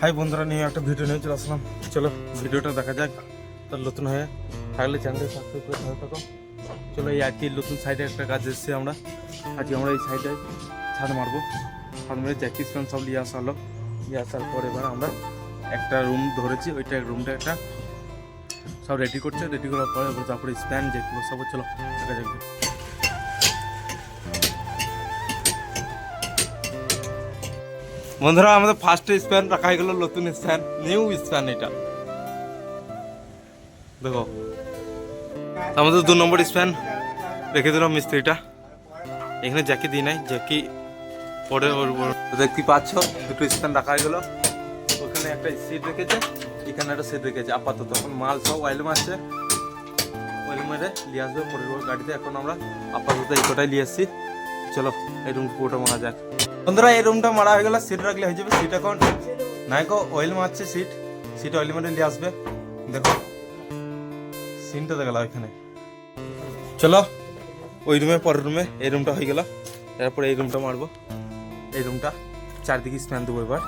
High বন্ধুরা, নিয়ে একটা ভিডিও নিয়ে চলে আসলাম। চলো ভিডিওটা দেখা যাক। তার নতুন হয়ে থাকলে চ্যানেলটা সাবস্ক্রাইব করে ভালো থাকো। চলো, এই আজকে নতুন সাইডে একটা কাজ এসেছি আমরা। আজকে আমরা এই সাইডে ছাদ মারবো। ছাদ মেরে জ্যাকি স্প্যান সব নিয়ে আসা হলো নিয়ে আসার পর এবার আমরা একটা রুম ধরেছি। ওইটা রুমটা একটা সব রেডি করছে। রেডি করার পরে তারপরে স্প্যান যেগুলো সব চলো, দেখা যাক। বন্ধুরা, আমাদের ফার্স্ট স্প্যান রাখা হয়ে গেল, নতুন স্প্যান নিউ স্প্যান এটা। দেখো। আমাদের দু নম্বর স্প্যান রেখে দিলাম মিস্ত্রিটা। এখানে জ্যাকি দিই নাই, জ্যাকি পরে দেখতে পাচ্ছ, দুটো স্প্যান রাখা হয়ে গেল। ওখানে একটা সিট রেখেছে, এখানে একটা সিট রেখেছে। আপাতত এখন মাল সব অয়েল মারছে অয়েল মেরে নিয়ে আসবে, পরের গাড়িতে। এখন আমরা আপাতত এই কটাই নিয়ে এসেছি চলো, এই রুম পুরোটা মারা যাক। বন্ধুরা, এই রুমটা মারা হয়ে গেল সিট রাখলে হয়ে যাবে সিট এখন নাইকো অয়েল মারছে সিট সিট অয়েল মারে নিয়ে আসবে। দেখো সিনটা দেখা গেল এখানে। চলো, ওই রুমে পরের রুমে এই রুমটা হয়ে গেল। তারপরে এই রুমটা মারবো। এই রুমটা চারদিকে স্প্যান দেবো এবার।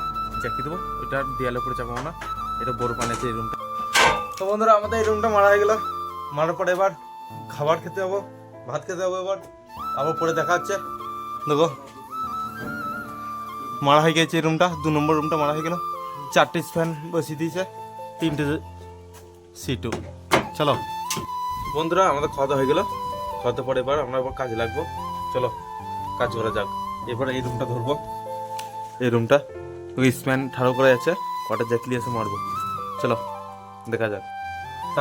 চাকি দেবো, ওইটা দেয়ালের উপরে চাপাবো না। এটা বড় বানিয়েছে এই রুমটা তো বন্ধুরা, আমাদের এই রুমটা মারা হয়ে গেল। মারার পরে এবার খাবার খেতে যাব, ভাত খেতে যাব এবার। আবার পরে দেখা হচ্ছে। দেখো। মারা হয়ে গেছে রুমটা দু নম্বর রুমটা মারা হয়ে গেল। চারটে স্প্যান বসিয়ে দিয়েছে, তিনটে সিটু চলো। বন্ধুরা, আমাদের খাওয়া দাওয়া হয়ে গেল। খাওয়া দাওয়ার পরে এবার আমরা এবার কাজে লাগবো। চলো, কাজ করা যাক। এবার এই রুমটা ধরবো। এই রুমটা স্প্যান ঠাড়ো করা আছে, কটা জ্যাকলি আছে মারবো। চলো, দেখা যাক।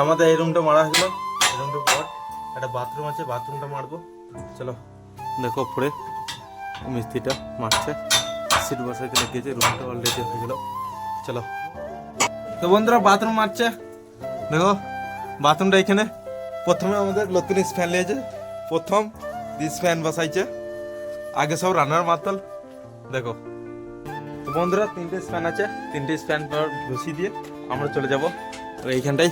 আমাদের এই রুমটা মারা হয়ে গেল। এই রুমটা পর একটা বাথরুম আছে বাথরুমটা মারবো। চলো, দেখো পরে মিস্ত্রিটা মারছে। সিট বসাইতে লেগেছে রুমটা অলরেডি হয়ে গেল। চলো। তো বন্ধুরা বাথরুম মারছে। দেখো বাথরুমটা এখানে। প্রথমে আমাদের নতুন স্প্যান লিয়েছে প্রথম স্প্যান বসাইছে। আগে সব রান্নার মাতল দেখো। তো বন্ধুরা, তিনটে স্প্যান আছে। তিনটে স্প্যান বসিয়ে দিয়ে আমরা চলে যাব। এইখানটাই।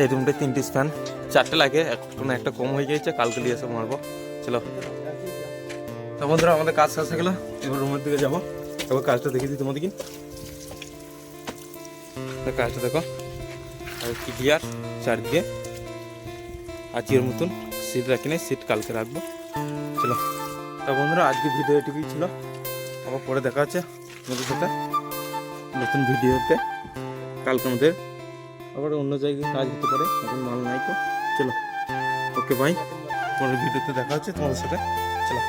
এই রুমটায় তিনটে স্প্যান চারটে লাগে এখন একটা কম হয়ে গিয়েছে, কালকে দিয়ে এসে মারবো। চলো। তো বন্ধুরা, আমাদের কাজ শেষ হয়ে গেল। এবার রুমের দিকে যাব। এবার কাজটা দেখিয়ে দিই তোমাদেরকে। কাজটা দেখো। আর ক্লিয়ার চারদিকে আজকের মতন সিট রাখি নাই সিট কালকে রাখব। চলো। তা বন্ধুরা, আজকে ভিডিও এটুকুই ছিল। আবার পরে দেখা হচ্ছে তোমাদের সাথে নতুন ভিডিওতে কালকে আমাদের আবার অন্য জায়গায় কাজ হতে পারে, এখন মাল নাই তো। চলো। ওকে ভাই পরের ভিডিওতে দেখা হচ্ছে তোমাদের সাথে। চলো।